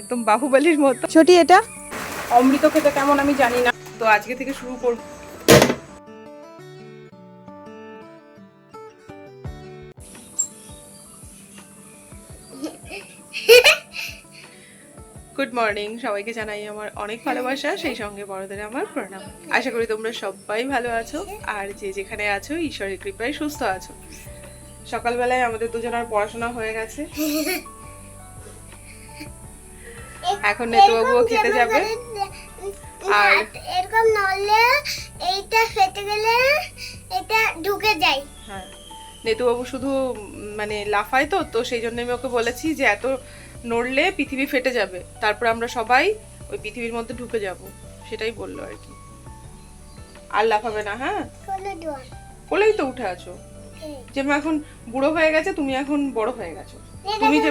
একদম বাহুবলীর মতো। ছোটি এটা? অমৃত খেতে কেমন আমি জানি না। তো আজকে থেকে শুরু করব। গুড মর্নিং সবাইকে জানাই আমার অনেক ভালোবাসা সেই সঙ্গে বড়দের আমার প্রণাম। আশা করি তোমরা সবাই ভালো আছো আর যে যেখানে আছো ঈশ্বরের কৃপায় সুস্থ আছো। সকালবেলায় আমাদের দুজনের পড়াশোনা হয়ে গেছে। এখন নেতুবাবুও খেতে যাবে। আর এরকম নলে এইটা ফেটে গেলে এটা ঢুকে যায়। হ্যাঁ। নেতুবাবু শুধু মানে লাফায় তো তো সেই জন্য আমি ওকে বলেছি যে এত নড়লে পৃথিবী ফেটে যাবে। তারপর আমরা সবাই ওই পৃথিবীর মধ্যে ঢুকে যাব। সেটাই বলল আর কি। আর লাফাবে না হ্যাঁ? কোলেই তো উঠে আছো। যে এখন বুড়ো হয়ে গেছে তুমি এখন বড় হয়ে গেছো। তুমি যে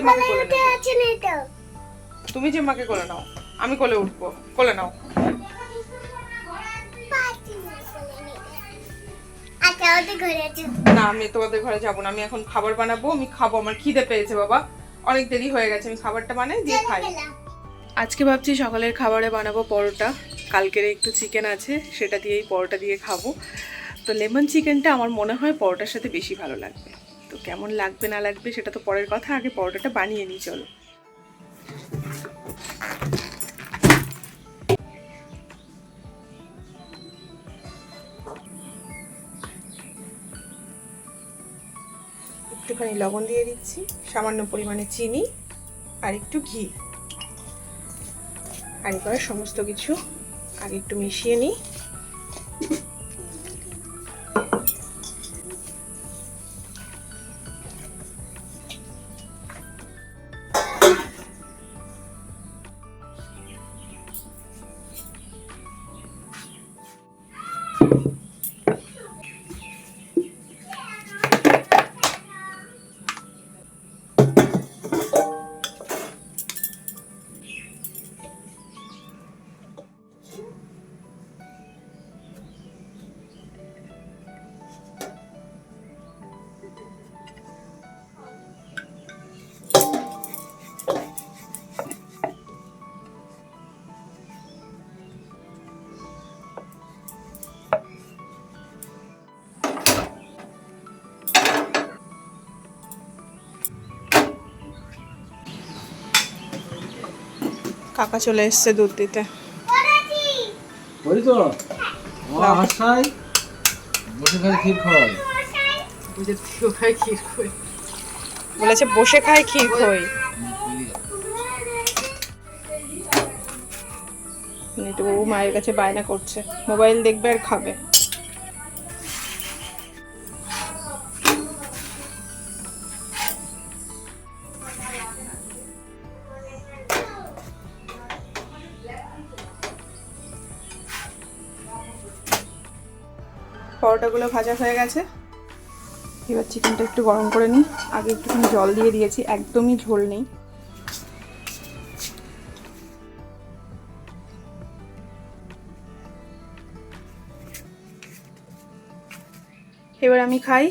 তুমি যে মাকে কোলে নাও আমি কোলে উঠবো কোলে নাও। আচ্ছা না আমি তোমাদের ঘরে যাব না আমি এখন খাবার বানাবো আমি খাব আমার খিদে পেয়েছে বাবা। অনেক দেরি হয়ে গেছে আমি খাবারটা বানাই দিয়ে খাই। আজকে ভাবছি সকালের খাবারে বানাবো পরোটা কালকের একটু চিকেন আছে সেটা দিয়েই পরোটা দিয়ে খাব। তো লেমন চিকেনটা আমার মনে হয় পরোটার সাথে বেশি ভালো লাগবে। তো কেমন লাগবে না লাগবে সেটা তো পরের কথা আগে পরোটাটা বানিয়ে নিই চলো। একটুখানি লবণ দিয়ে দিচ্ছি, সামান্য পরিমাণে চিনি আর একটু ঘি। আর এবার সমস্ত কিছু আগে একটু মিশিয়ে নিই। কাকা চলে এসছে দুধ দিতে। বলেছে বসে খায় ক্ষীর খই একটু বাবু মায়ের কাছে বায়না করছে। মোবাইল দেখবে আর খাবে। পরোটাগুলো ভাজা হয়ে গেছে। এবার চিকেনটা একটু গরম করে নিই। আগে একটুখানি জল দিয়ে দিয়েছি, একদমই ঝোল নেই। এবার আমি খাই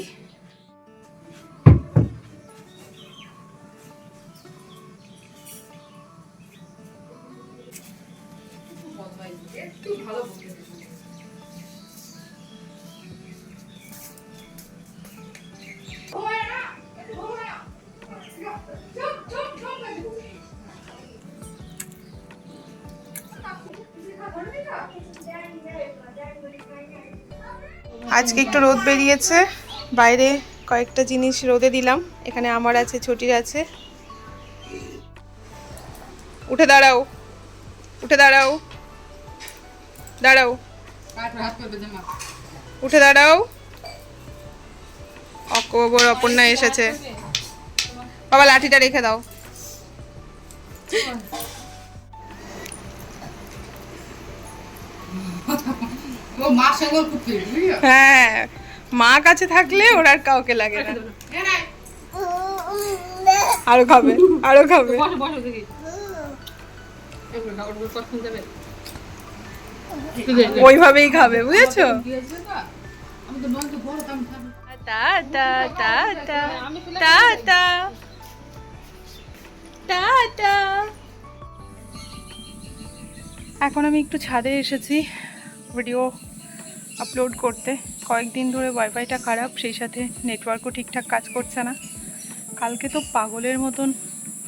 আজকে একটু রোদ বেরিয়েছে। বাইরে কয়েকটা জিনিস রোদে দিলাম। এখানে আমার আছে, ছুটির আছে। উঠে দাঁড়াও। উঠে দাঁড়াও। দাঁড়াও। উঠে দাঁড়াও। অকবর, অপর্ণা এসেছে। বাবা, লাঠিটা রেখে দাও। হ্যাঁ মা কাছে থাকলে ওর আর কাউকে লাগে না। আরও খাবে আরও খাবে। ওইভাবেই খাবে বুঝেছ? টা টা টা টাটা এখন আমি একটু ছাদে এসেছি ভিডিও আপলোড করতে। কয়েকদিন ধরে ওয়াইফাইটা খারাপ, সেই সাথে নেটওয়ার্কও ঠিকঠাক কাজ করছে না। কালকে তো পাগলের মতন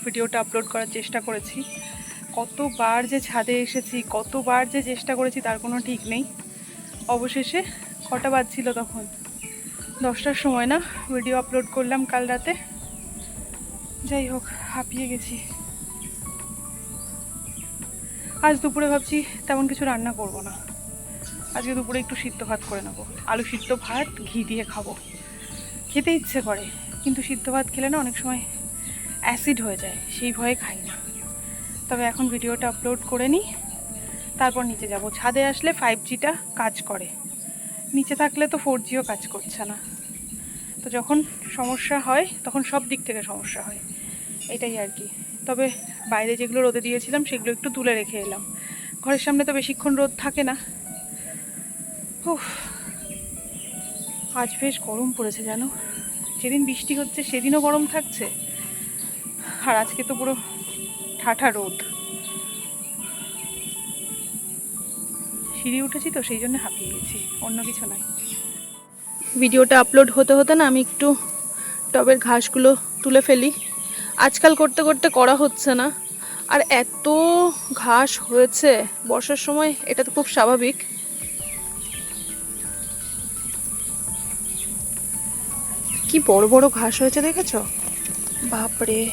ভিডিওটা আপলোড করার চেষ্টা করেছি। কতবার যে ছাদে এসেছি, কতবার যে চেষ্টা করেছি, তার কোনো ঠিক নেই। অবশেষে কটা বাজছিল তখন? দশটার সময় না ভিডিও আপলোড করলাম কাল রাতে। যাই হোক, হাঁপিয়ে গেছি। আজ দুপুরে ভাবছি তেমন কিছু রান্না করব না। আজকে দুপুরে একটু সিদ্ধ ভাত করে নেব। আলু সিদ্ধ ভাত, ঘি দিয়ে খাব। খেতে ইচ্ছে করে, কিন্তু সিদ্ধ ভাত খেলে না অনেক সময় অ্যাসিড হয়ে যায়, সেই ভয়ে খাই না। তবে এখন ভিডিওটা আপলোড করে নিই, তারপর নিচে যাব। ছাদে আসলে ফাইভ জিটা কাজ করে। নিচে থাকলে তো ফোর জিও কাজ করছে না। তো যখন সমস্যা হয়, তখন সব দিক থেকে সমস্যা হয়। এটাই আর কি। তবে বাইরে যেগুলো রোদে দিয়েছিলাম, সেগুলো একটু তুলে রেখে এলাম। ঘরের সামনে তো বেশিক্ষণ রোদ থাকে না। আজ বেশ গরম পড়েছে, জানো? যেদিন বৃষ্টি হচ্ছে, সেদিনও গরম থাকছে। আর আজকে তো পুরো ঠাঠা রোদ। সিঁড়ি উঠেছি তো, সেই জন্য হাঁপিয়ে গেছি। অন্য কিছু নয় ভিডিওটা আপলোড হতে হতে না, আমি একটু টবের ঘাসগুলো তুলে ফেলি। আজকাল করতে করতে করা হচ্ছে না। আর এত ঘাস হয়েছে, বর্ষার সময়, এটা তো খুব স্বাভাবিক। কি বড় বড় ঘাস হয়েছে দেখেছ? বাপরে।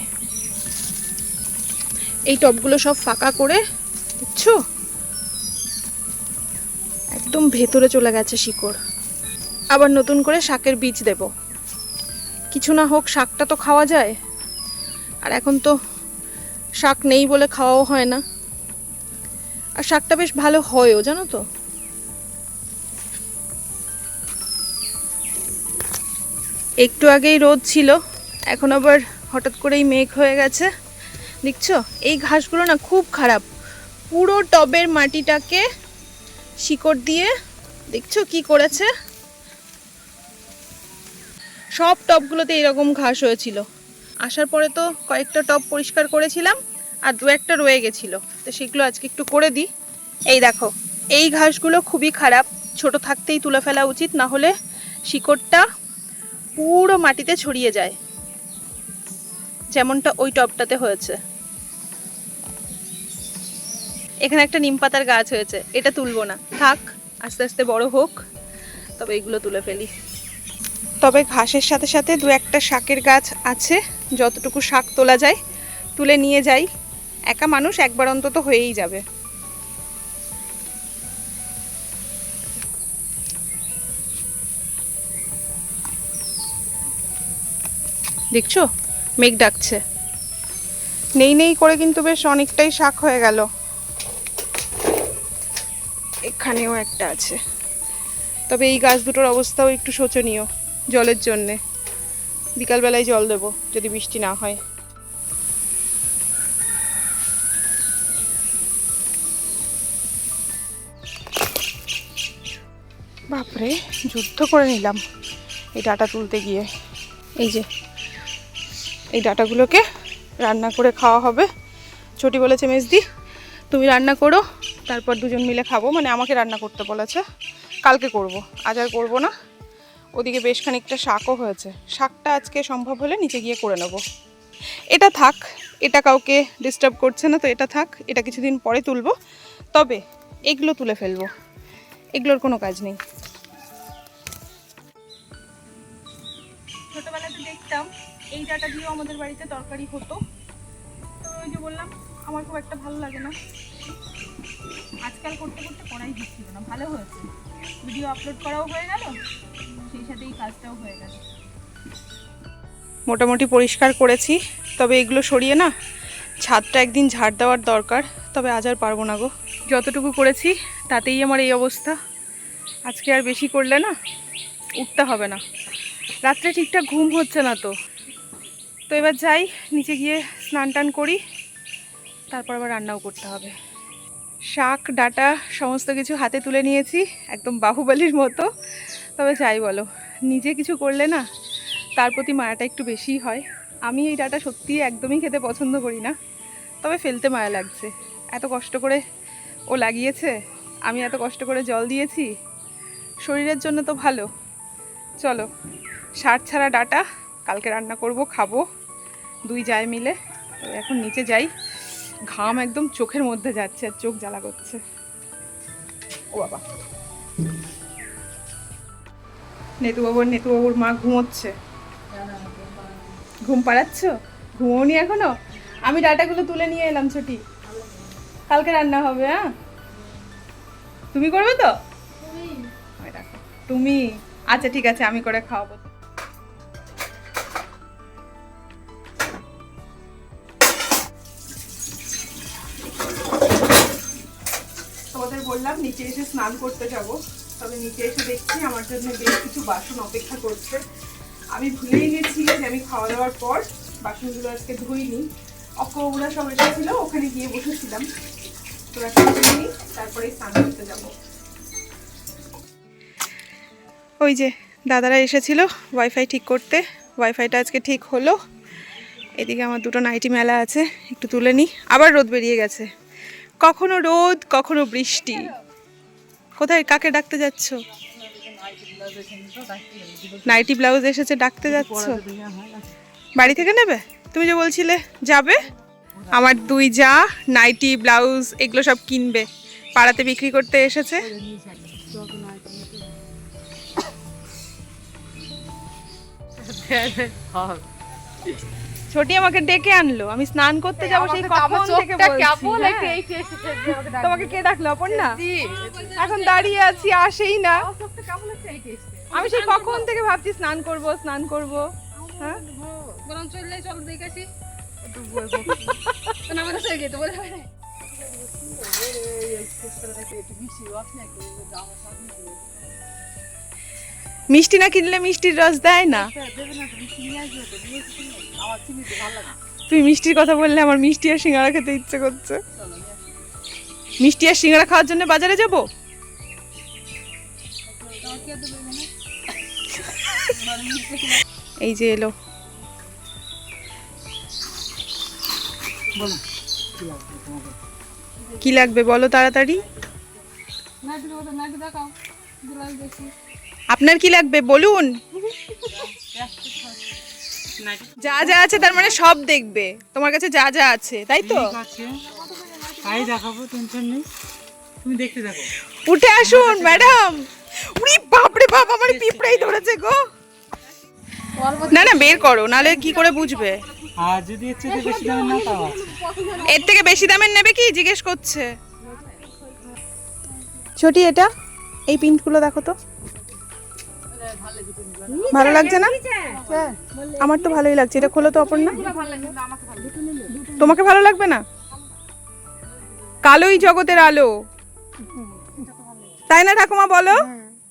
এই টবগুলো সব ফাঁকা করে দেখছ? একদম ভেতরে চলে গেছে শিকড়। আবার নতুন করে শাকের বীজ দেব। কিছু না হোক শাকটা তো খাওয়া যায়। আর এখন তো শাক নেই বলে খাওয়াও হয় না। আর শাকটা বেশ ভালো হয়ও, জানো তো? একটু আগেই রোদ ছিল, এখন আবার হঠাৎ করেই মেঘ হয়ে গেছে। দেখছ? এই ঘাসগুলো না খুব খারাপ। পুরো টবের মাটিটাকে শিকড় দিয়ে, দেখছ কি করেছে? সব টবগুলোতে এরকম ঘাস হয়েছিল। আসার পরে তো কয়েকটা টব পরিষ্কার করেছিলাম, আর দু একটা রয়ে গেছিল। তো সেগুলো আজকে একটু করে দিই। এই দেখো, এই ঘাসগুলো খুবই খারাপ। ছোট থাকতেই তুলে ফেলা উচিত, না হলে শিকড়টা পুরো মাটিতে ছড়িয়ে যায়। যেমনটা ওই টবটাতে হয়েছে। এখানে একটা নিম পাতার গাছ হয়েছে। এটা তুলবো না। থাক, আস্তে আস্তে বড় হোক, তবে এগুলো তুলে ফেলি। তবে ঘাসের সাথে সাথে দু একটা শাকের গাছ আছে। যতটুকু শাক তোলা যায়, তুলে নিয়ে যাই। একা মানুষ একবার অন্তত হয়েই যাবে। দেখছ? মেঘ ডাকছে। নেই নেই করে কিন্তু বেশ অনেকটাই শাক হয়ে গেল। এখানেও একটা আছে। তবে এই গাছ দুটোর অবস্থাও একটু শোচনীয় জলের জন্যে। বিকালবেলায় জল দেবো, যদি বৃষ্টি না হয়। বাপরে, যুদ্ধ করে নিলাম এই ডাটা তুলতে গিয়ে। এই যে এই ডাটাগুলোকে রান্না করে খাওয়া হবে। ছোটি বলেছে, মেজদি, তুমি রান্না করো, তারপর দুজন মিলে খাব। মানে আমাকে রান্না করতে বলেছে। কালকে করব, আজ আর করব না। ওদিকে বেশ খানিকটা শাকও হয়েছে। শাকটা আজকে সম্ভব হলে নিচে গিয়ে করে নেব। এটা থাক, এটা কাউকে ডিস্টার্ব করছে না, তো এটা থাক, এটা কিছুদিন পরে তুলবো। তবে এগুলো তুলে ফেলব। এগুলোর কোনো কাজ নেই। এই ডাটা দিয়েও আমাদের বাড়িতে তরকারি হতো। তো ওই যে বললাম, আমার খুব একটা ভালো লাগে না। আজকাল করতে করতে করাই দিচ্ছিল না, ভালো হয়েছে। ভিডিও আপলোড করাও হয়ে গেল, সেই সাথে এই কাজটাও হয়ে গেল। মোটামুটি পরিষ্কার করেছি, তবে এগুলো সরিয়ে না, ছাদটা একদিন ঝাড় দেওয়ার দরকার, তবে আজ আর পারব না গো। যতটুকু করেছি, তাতেই আমার এই অবস্থা। আজকে আর বেশি করলে না, উঠতে হবে না। রাত্রে ঠিকঠাক ঘুম হচ্ছে না তো। তো এবার যাই, নিচে গিয়ে স্নান টান করি, তারপর আবার রান্নাও করতে হবে। শাক, ডাটা, সমস্ত কিছু হাতে তুলে নিয়েছি, একদম বাহুবলীর মতো। তবে যাই বলো, নিজে কিছু করলে না, তার প্রতি মায়াটা একটু বেশিই হয়। আমি এই ডাটা সত্যি একদমই খেতে পছন্দ করি না, তবে ফেলতে মায়া লাগছে। এত কষ্ট করে ও লাগিয়েছে, আমি এত কষ্ট করে জল দিয়েছি, শরীরের জন্য তো ভালো। চলো, সার ছাড়া ডাটা, কালকে রান্না করব, খাব। দুই যায় মিলে। এখন নিচে যাই। ঘাম একদম চোখের মধ্যে যাচ্ছে আর চোখ জ্বালা করছে। ও বাবা। নেতুবাবুর নেতুবাবুর মা ঘুমোচ্ছে। ঘুম পাড়াচ্ছ? ঘুমোনি এখনও? আমি ডাটাগুলো তুলে নিয়ে এলাম ছুটি। কালকে রান্না হবে হ্যাঁ? তুমি করবে তো? তুমি। আচ্ছা ঠিক আছে আমি করে খাওয়াবো। বললাম, নিচে এসে স্নান করতে যাব। তবে নিচে এসে দেখছি আমার জন্য বেশ কিছু বাসন অপেক্ষা করছে। আমি ভুলেই গেছি যে আমি খাওয়া দাওয়ার পর বাসনগুলো আজকে ধুইনি। অক্কগুলো সব এসেছিল ওখানে গিয়ে বসেছিলাম। তো এখন ধুইনি তারপরে স্নান করতে যাব। ওই যে দাদারা এসেছিল ওয়াইফাই ঠিক করতে। ওয়াইফাইটা আজকে ঠিক হলো। এদিকে আমার দুটো নাইটি মেলা আছে, একটু তুলে নিই। আবার রোদ বেরিয়ে গেছে। কখনো রোদ, কখনো বৃষ্টি। কোথায়, কাকে ডাকতে যাচ্ছ? নাইটি ব্লাউজ এসেছে, ডাকতে যাচ্ছ? বাড়ি থেকে নেবে? তুমি যে বলছিলে, যাবে? আমার দুই যা, নাইটি, ব্লাউজ, এগুলো সব কিনবে। পাড়াতে বিক্রি করতে এসেছে। ছোটি আমাকে ডেকে আনলো আমি স্নান করতে যাব সেই কখন থেকে বলছি, হ্যাঁ। তোমাকে কে ডাকলো অপর্ণা এখন দাঁড়িয়ে আছি আসেই না আমি সেই কখন থেকে ভাবছি স্নান করব স্নান করব হ্যাঁ বরং চললে চল দেখেছি মিষ্টি না কিনলে মিষ্টির রস দেয় না। তুই মিষ্টির কথা বললে আমার মিষ্টি আর সিঙ্গারা খেতে ইচ্ছে করছে। মিষ্টি আর সিঙ্গারা খাওয়ার জন্য বাজারে যাব? এই যে এলো। কি লাগবে বলো তাড়াতাড়ি? নাইটি দেখাও। দেখি। আপনার কি লাগবে? বলুন। যা যা আছে তার মানে সব দেখবে। তোমার কাছে যা যা আছে তাই তো? তাই দেখাবো টেনশন নেই। তুমি দেখতে থাকো। উঠে আসুন ম্যাডাম। উনি বাপরে বাপ আমার পিঁপড়াই ধরেছে গো। না না বের করো নালে কি করে বুঝবে? আর যদি এর চেয়ে বেশি দামের না তাও এর থেকে বেশি দামের নেবে কি? জিজ্ঞেস করছে। ছোটি এটা? এই প্রিন্টগুলো দেখো তো। ভালো লাগছে না? আমার তো ভালোই লাগছে। এটা খোলো তো অপর না তোমাকে ভালো লাগবে না? কালোই জগতের আলো। তাই না ঠাকুমা বলো?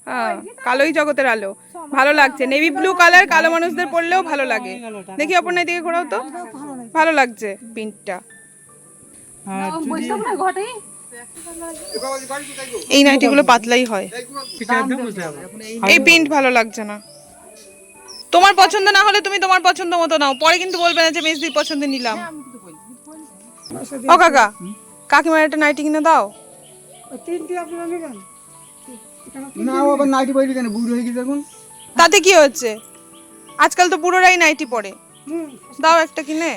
হ্যাঁ কালোই জগতের আলো। ভালো লাগছে। নেভি ব্লু কালার কালো মানুষদের পরলেও ভালো লাগে। দেখি অপর্ণা দিকে ঘোরাও তো। ভালো লাগছে না ঘটে এই নাইটিগুলো পাতলাই হয়। এই প্রিন্ট ভালো লাগছে না। তোমার পছন্দ না হলে তুমি তোমার পছন্দ মতো নাও। পরে কিন্তু বলবে না যে মেজদির পছন্দ নিলাম। ও কাকা কাকিমার একটা নাইটি কিনে দাও। না ও আবার নাইটি পরে কেন? বুড়ো হয়ে গেছে এখন। তাতে কি হচ্ছে? আজকাল তো বুড়োরাই নাইটি পরে। দাও একটা কিনে।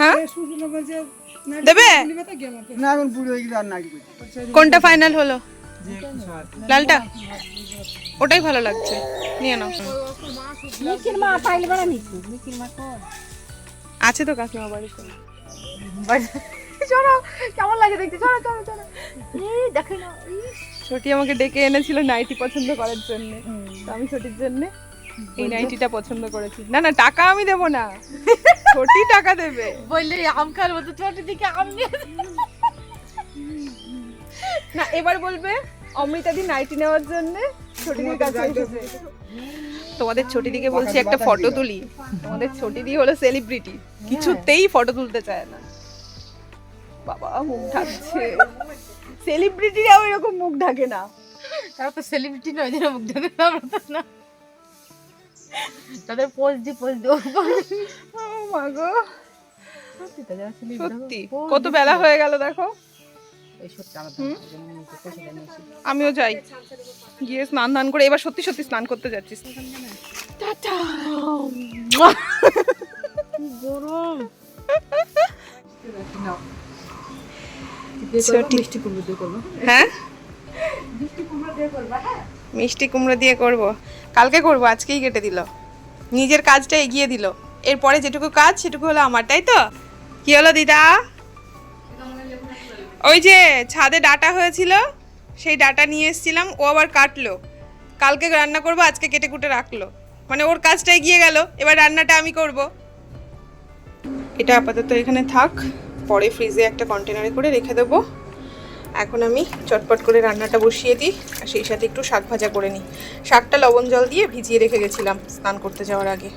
হ্যাঁ? দেবে? না এখন বুড়ো হয়ে গেছে আর নাইটি কোনটা ফাইনাল হলো? লালটা? ওটাই ভালো লাগছে। নিয়ে নাও। আছে তো কাকিমা বাড়িতে। চলো কেমন লাগে দেখতে? চলো চলো চলো। দেখে না ছোটি আমাকে ডেকে এনেছিল নাইটি পছন্দ করার জন্য। তো আমি ছোটির জন্য এই নাইটিটা পছন্দ করেছি। না না টাকা আমি দেবো না। ছোটি টাকা দেবে। বললে আম খার মতো ছোট দিকে আম না এবার বলবে অমৃতাদি নাইটি নেওয়ার জন্য ছোটিদির কাছে এসেছে। তোমাদের ছোটিদিকে বলছি একটা ফটো তুলি। তোমাদের ছোটিদি হলো সেলিব্রিটি কিছুতেই ফটো তুলতে চায় না। বাবা মুখ ঢাকছে। সেলিব্রিটিরাও এরকম মুখ ঢাকে না। তারা তো সেলিব্রিটি নয় যেন মুখ দেখে আমরা তো না। তাদের পোজ দি পোজ দি ও মা গো সত্যি কত বেলা হয়ে গেল দেখো? আমিও যাই। গিয়ে স্নান ধান করে এবার সত্যি সত্যি স্নান করতে যাচ্ছি। গরম। হ্যাঁ? মিষ্টি কুমড়ো দিয়ে করব। কালকে করব, আজকেই কেটে দিল। নিজের কাজটা এগিয়ে দিল। এরপরে যেটুকু কাজ, সেটুকু হলো আমার, তাই তো? কি হলো দিদা? ওই যে ছাদে ডাটা হয়েছিল, সেই ডাটা নিয়ে এসেছিলাম, ও আবার কাটলো। কালকে রান্না করব, আজকে কেটে কুটে রাখল। মানে ওর কাজটা এগিয়ে গেল, এবার রান্নাটা আমি করব। এটা আপাতত এখানে থাক, পরে ফ্রিজে একটা কন্টেনারে করে রেখে দেবো। এখন আমি চটপট করে রান্নাটা বসিয়ে দিই, আর সেই সাথে একটু শাক ভাজা করে নিই। শাকটা লবণ জল দিয়ে ভিজিয়ে রেখে গেছিলাম স্নান করতে যাওয়ার আগে।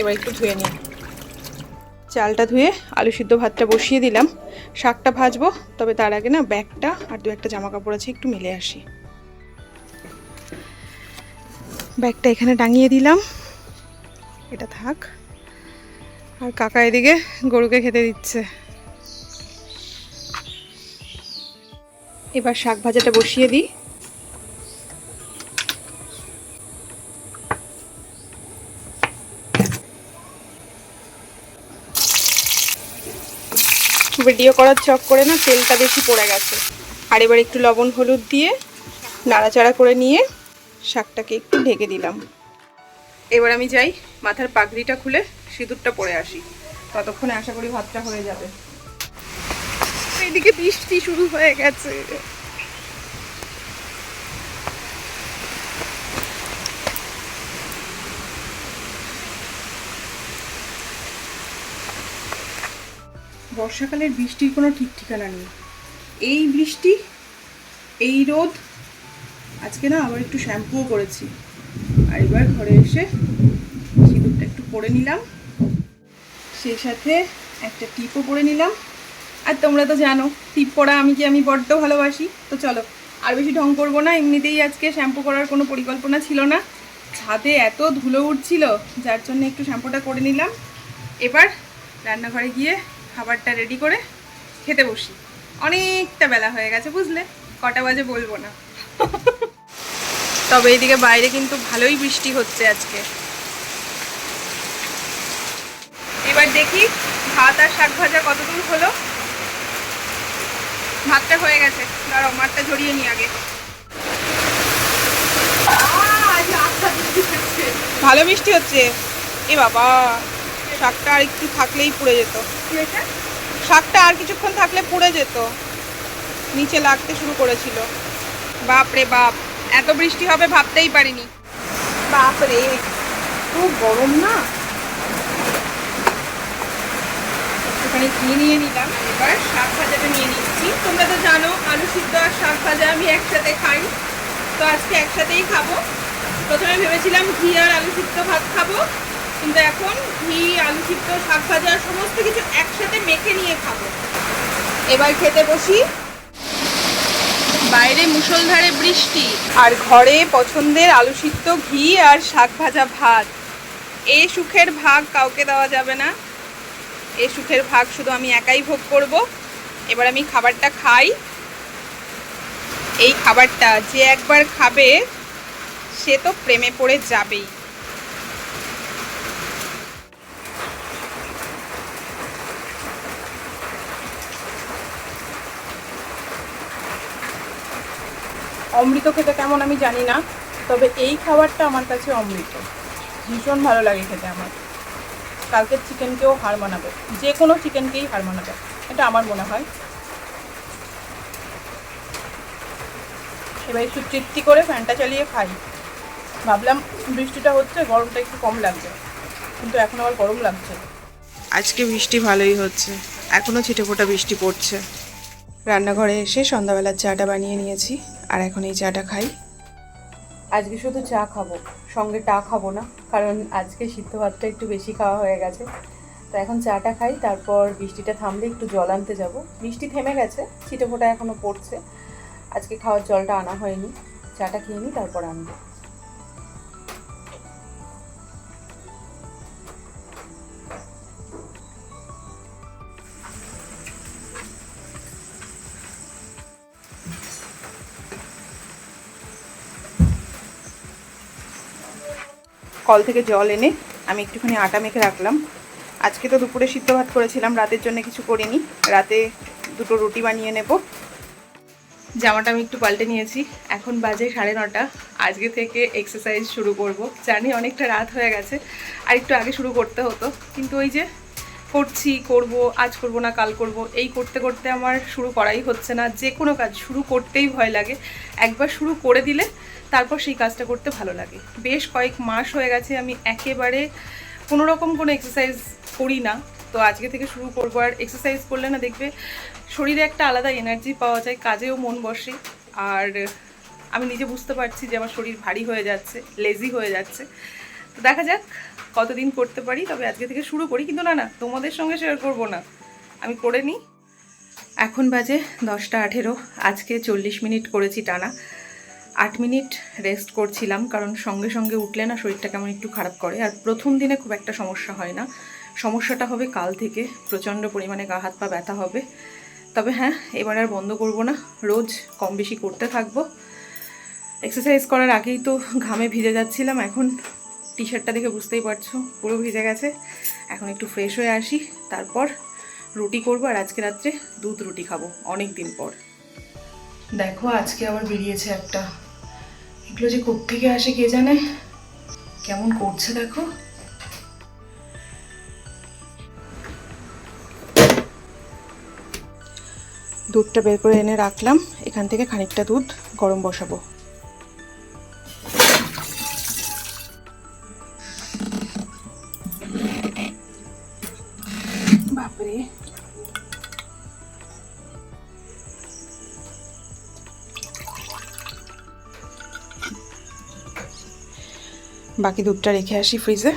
এবার একটু ধুয়ে নিই। চালটা ধুয়ে আলু সিদ্ধ ভাতটা বসিয়ে দিলাম। শাকটা ভাজবো, তবে তার আগে না ব্যাগটা আর দু একটা জামা কাপড় আছে একটু মেলে আসি। ব্যাগটা এখানে টাঙিয়ে দিলাম। এটা থাক। আর কাকা এদিকে গরুকে খেতে দিচ্ছে। এবার শাক ভাজাটা বসিয়ে দিই। ভিডিও করার চক করে না, তেলটা বেশি পড়ে গেছে। আর এবার একটু লবণ হলুদ দিয়ে নাড়াচাড়া করে নিয়ে শাকটাকে একটু ঢেকে দিলাম। এবার আমি যাই মাথার পাগড়িটা খুলে সিঁদুরটা পরে আসি। ততক্ষণে আশা করি ভাতটা হয়ে যাবে। এদিকে বৃষ্টি শুরু হয়ে গেছে। বর্ষাকালের বৃষ্টির কোনো ঠিক ঠিকানা নেই। এই বৃষ্টি, এই রোদ, আজকে না আবার একটু শ্যাম্পুও করেছি। আর এবার ঘরে এসে সিঁদুরটা একটু পরে নিলাম। সেই সাথে একটা টিপও পরে নিলাম। আর তোমরা তো জানো, টিপ পরা আমি কি আমি বড্ড ভালোবাসি। তো চলো, আর বেশি ঢং করব না, এমনিতেই আজকে শ্যাম্পু করার কোনো পরিকল্পনা ছিল না। ছাদে এত ধুলো উঠছিল, যার জন্য একটু শ্যাম্পুটা করে নিলাম। এবার রান্নাঘরে গিয়ে খাবারটা রেডি করে খেতে বসি। অনেকটা বেলা হয়ে গেছে, বুঝলে? কটা বাজে বলব না। তবে এইদিকে বাইরে কিন্তু ভালোই বৃষ্টি হচ্ছে আজকে। এবার দেখি ভাত আর শাক ভাজা কতদূর হলো। ভাতটা হয়ে গেছে। দাঁড়াও মাঠটা ঝরিয়ে নি আগে। ভালো বৃষ্টি হচ্ছে। এ বাবা শাকটা আর একটু থাকলেই পুড়ে যেত। শাকটা আর কিছুক্ষণ থাকলে পুড়ে যেত। নিচে লাগতে শুরু করেছিল। বাপ রে বাপ এত বৃষ্টি হবে ভাবতেই পারিনি। বাপ রে খুব গরম না? একটুখানি ঘি নিয়ে নিলাম। এবার শাক ভাজাটা নিয়ে নিচ্ছি তোমরা তো জানো, আলু সিদ্ধ আর শাক ভাজা আমি একসাথে খাই। তো আজকে একসাথেই খাব। প্রথমে ভেবেছিলাম ঘি আর আলু সিদ্ধ ভাত খাব। কিন্তু এখন ঘি, আলু সিদ্ধ, শাক ভাজা, সমস্ত কিছু একসাথে মেখে নিয়ে খাব। এবার খেতে বসি। বাইরে মুষলধারে বৃষ্টি। আর ঘরে পছন্দের আলু সিদ্ধ, ঘি আর শাক ভাজা ভাত। এ সুখের ভাগ কাউকে দেওয়া যাবে না। এ সুখের ভাগ শুধু আমি একাই ভোগ করব। এবার আমি খাবারটা খাই। এই খাবারটা যে একবার খাবে, সে তো প্রেমে পড়ে যাবেই। অমৃত খেতে কেমন আমি জানি না, তবে এই খাবারটা আমার কাছে অমৃত। ভীষণ ভালো লাগে খেতে আমার। কালকের চিকেনকেও হার মানাবে যে কোনো চিকেনকেই হার মানাবে এটা আমার মনে হয়। এবার একটু তৃপ্তি করে ফ্যানটা চালিয়ে খাই। ভাবলাম বৃষ্টিটা হচ্ছে গরমটা একটু কম লাগবে। কিন্তু এখন আবার গরম লাগছে। আজকে বৃষ্টি ভালোই হচ্ছে। এখনও ছিটেফোঁটা বৃষ্টি পড়ছে। রান্নাঘরে এসে সন্ধ্যাবেলার চাটা বানিয়ে নিয়েছি আর এখন এই চাটা খাই। আজকে শুধু চা খাব। সঙ্গে টা খাব না কারণ আজকে সিদ্ধ ভাতটা একটু বেশি খাওয়া হয়ে গেছে। তো এখন চাটা খাই, তারপর বৃষ্টিটা থামলে একটু জল আনতে যাব। বৃষ্টি থেমে গেছে ছিটে ফোটা এখনও পড়ছে। আজকে খাওয়ার জলটা আনা হয়নি। চাটা খেয়ে নিই তারপর আনব। কল থেকে জল এনে আমি একটুখানি আটা মেখে রাখলাম। আজকে তো দুপুরে সিদ্ধ ভাত করেছিলাম, রাতের জন্য কিছু করিনি। রাতে দুটো রুটি বানিয়ে নেব। জামাটা আমি একটু পাল্টে নিয়েছি। এখন বাজে সাড়ে নটা। আজকে থেকে এক্সারসাইজ শুরু করব। জানি অনেকটা রাত হয়ে গেছে। আর একটু আগে শুরু করতে হতো। কিন্তু ওই যে করছি, করব, আজ করব না, কাল করব, এই করতে করতে আমার শুরু করাই হচ্ছে না। যে কোনো কাজ শুরু করতেই ভয় লাগে। একবার শুরু করে দিলে তারপর সেই কাজটা করতে ভালো লাগে। বেশ কয়েক মাস হয়ে গেছে আমি একেবারে কোনো রকম কোনো এক্সারসাইজ করি না। তো আজকে থেকে শুরু করব। আর এক্সারসাইজ করলে না দেখবে শরীরে একটা আলাদা এনার্জি পাওয়া যায়, কাজেও মন বসে। আর আমি নিজে বুঝতে পারছি যে আমার শরীর ভারী হয়ে যাচ্ছে লেজি হয়ে যাচ্ছে। তো দেখা যাক কতদিন করতে পারি, তবে আজকে থেকে শুরু করি। কিন্তু না না, তোমাদের সঙ্গে শেয়ার করব না। আমি করে নিই। এখন বাজে দশটা আঠেরো। আজকে চল্লিশ মিনিট করেছি টানা। আট মিনিট রেস্ট করছিলাম, কারণ সঙ্গে সঙ্গে উঠলে না শরীরটা কেমন একটু খারাপ করে। আর প্রথম দিনে খুব একটা সমস্যা হয় না। সমস্যাটা হবে কাল থেকে, প্রচণ্ড পরিমাণে গা হাত পা ব্যথা হবে। তবে হ্যাঁ এবার আর বন্ধ করব না, রোজ কম বেশি করতে থাকব। এক্সারসাইজ করার আগেই তো ঘামে ভিজে যাচ্ছিলাম, এখন টি শার্টটা দেখে বুঝতেই পারছ, পুরো ভিজে গেছে। এখন একটু ফ্রেশ হয়ে আসি, তারপর রুটি করব আর আজকে রাত্রে দুধ রুটি খাব অনেক দিন পর। দেখো, আজকে আবার বেরিয়েছে একটা। এগুলো যে কোত্থেকে আসে কে জানে? কেমন করছে দেখো। দুধটা বের করে এনে রাখলাম। এখান থেকে খানিকটা দুধ গরম বসাবো। বাকি দুধটা রেখে আসি ফ্রিজে।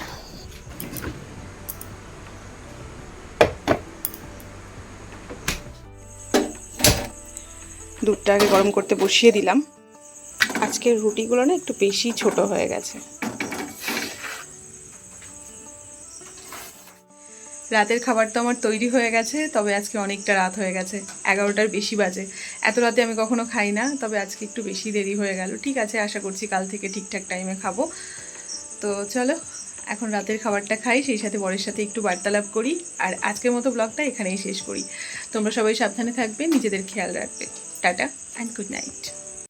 আগে গরম করতে বসিয়ে দিলাম। আজকের রুটিগুলো না একটু বেশি ছোট হয়ে গেছে। রাতের খাবার তো আমার তৈরি হয়ে গেছে, তবে আজকে অনেকটা রাত হয়ে গেছে। এগারোটার বেশি বাজে। এত রাতে আমি কখনো খাই না, তবে আজকে একটু বেশি দেরি হয়ে গেল। ঠিক আছে, আশা করছি কাল থেকে ঠিকঠাক টাইমে খাব। তো চলো, এখন রাতের খাবারটা খাই, সেই সাথে বরের সাথে একটু বার্তালাপ করি। আর আজকের মতো ব্লগটা এখানেই শেষ করি। তোমরা সবাই সাবধানে থাকবে, নিজেদের খেয়াল রাখবে। Tata and good night